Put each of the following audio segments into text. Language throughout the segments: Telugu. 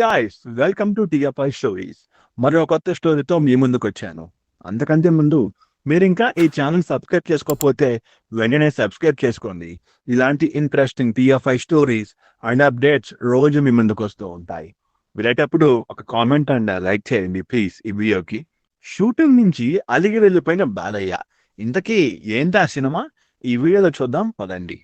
Guys welcome to TFI stories మరో కొత్త స్టోరీతో మీ ముందుకు వచ్చాను అంతకంటే ముందు మీరు ఇంకా ఈ ఛానల్ సబ్స్క్రైబ్ చేసుకోకపోతే వెంటనే సబ్స్క్రైబ్ చేసుకోండి. ఇలాంటి interesting TFI stories and updates రోజు మీ ముందుకు వస్తూ ఉంటాయి. వెళ్ళేటప్పుడు ఒక కామెంట్ అండ్ లైక్ చేయండి ప్లీజ్ ఈ వీడియోకి షూటింగ్ నుంచి అలిగి వెళ్ళిపోయిన బాలయ్య. ఇంతకీ ఏంటి ఆ సినిమా? ఈ వీడియోలో చూద్దాం పదండి.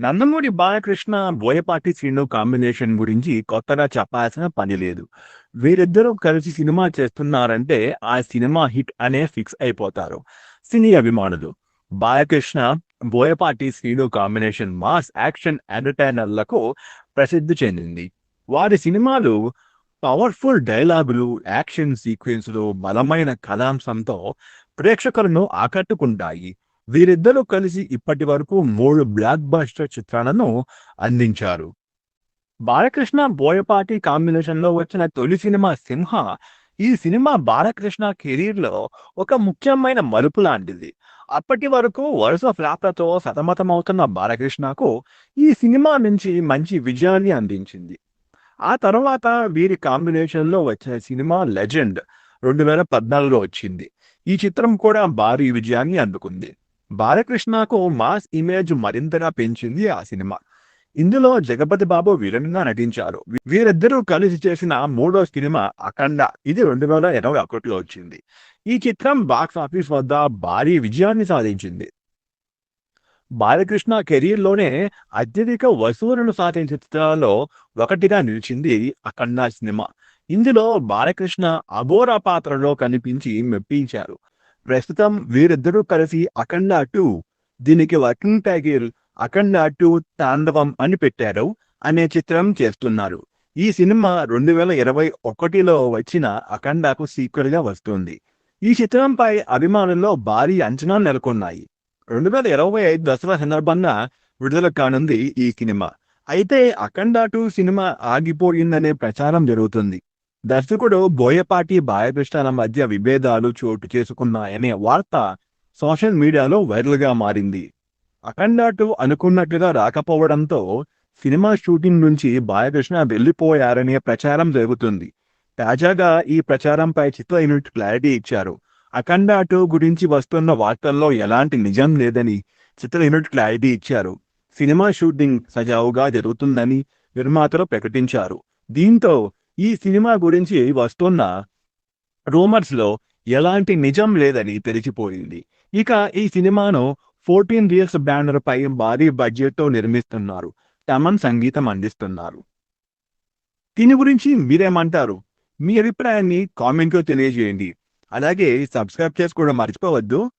నందమూరి బాలకృష్ణ బోయపాటి శ్రీను కాంబినేషన్ గురించి కొత్తగా చెప్పాల్సిన పని లేదు. వీరిద్దరూ కలిసి సినిమా చేస్తున్నారంటే ఆ సినిమా హిట్ అనే ఫిక్స్ అయిపోతారు. సినీ అభిమానులు. Balakrishna Boyapati Srinu combination mass action ఎంటర్టైనర్లకు ప్రసిద్ధి చెందింది. వారి సినిమాలు పవర్ఫుల్ డైలాగులు యాక్షన్ సీక్వెన్స్లు బలమైన కథాంశంతో ప్రేక్షకులను ఆకట్టుకుంటాయి. వీరిద్దరూ కలిసి ఇప్పటి వరకు మూడు బ్లాక్ బస్టర్ చిత్రాలను అందించారు. బాలకృష్ణ బోయపాటి కాంబినేషన్లో వచ్చిన తొలి సినిమా సింహ ఈ సినిమా బాలకృష్ణ కెరీర్లో ఒక ముఖ్యమైన మలుపు లాంటిది. అప్పటి వరకు వరుస ఫ్లాప్లతో సతమతమవుతున్న బాలకృష్ణకు ఈ సినిమా నుంచి మంచి విజయాన్ని అందించింది. ఆ తర్వాత వీరి కాంబినేషన్లో వచ్చిన సినిమా లెజెండ్ రెండు వేల పద్నాలుగులో వచ్చింది. ఈ చిత్రం కూడా భారీ విజయాన్ని అందుకుంది. బాలకృష్ణకు మాస్ ఇమేజ్ మరింతగా పెంచింది ఆ సినిమా. ఇందులో జగపతి బాబు విలన్గా నటించారు. వీరిద్దరూ కలిసి చేసిన మూడో సినిమా అఖండ. ఇది రెండు వేల ఇరవై ఒకటిలో వచ్చింది. ఈ చిత్రం బాక్స్ ఆఫీస్ వద్ద భారీ విజయాన్ని సాధించింది. బాలకృష్ణ కెరీర్లోనే అత్యధిక వసూలను సాధించిన చిత్రాల్లో ఒకటిగా నిలిచింది అఖండ సినిమా. ఇందులో బాలకృష్ణ అఘోర పాత్రలో కనిపించి మెప్పించారు. ప్రస్తుతం వీరిద్దరూ కలిసి అఖండ టూ దీనికి working title Akhanda two Thandavam అని పెట్టారు అనే చిత్రం చేస్తున్నారు. ఈ సినిమా రెండు వేల ఇరవై ఒకటిలో వచ్చిన అఖండకు సీక్వెల్గా వస్తుంది. ఈ చిత్రంపై అభిమానుల్లో భారీ అంచనా నెలకొన్నాయి. రెండు వేల ఇరవై ఐదు దసరా సందర్భంగా విడుదల కానుంది ఈ సినిమా. అయితే అఖండ టూ సినిమా ఆగిపోయిందనే ప్రచారం జరుగుతుంది. దర్శకుడు బోయపాటి బాలకృష్ణల మధ్య విభేదాలు చోటు చేసుకున్నాయనే వార్త సోషల్ మీడియాలో వైరల్గా మారింది. అఖండాటు అనుకున్నట్లుగా రాకపోవడంతో సినిమా షూటింగ్ నుంచి బాలకృష్ణ వెళ్ళిపోయారనే ప్రచారం జరుగుతుంది. తాజాగా ఈ ప్రచారంపై చిత్ర యూనిట్ క్లారిటీ ఇచ్చారు. అఖండ టూ గురించి వస్తున్న వార్తల్లో ఎలాంటి నిజం లేదని చిత్ర యూనిట్ క్లారిటీ ఇచ్చారు. సినిమా షూటింగ్ సజావుగా జరుగుతుందని నిర్మాతలు ప్రకటించారు. దీంతో ఈ సినిమా గురించి వస్తున్న రూమర్స్లో ఎలాంటి నిజం లేదని తెలిసిపోయింది. ఇక ఈ సినిమాను ఫోర్టీన్ ఇయర్స్ బ్యానర్ పై భారీ బడ్జెట్తో నిర్మిస్తున్నారు. తమన్ సంగీతం అందిస్తున్నారు. దీని గురించి మీరేమంటారు? మీ అభిప్రాయాన్ని కామెంట్లో తెలియజేయండి. అలాగే సబ్స్క్రైబ్ చేసుకోవడం మర్చిపోవద్దు.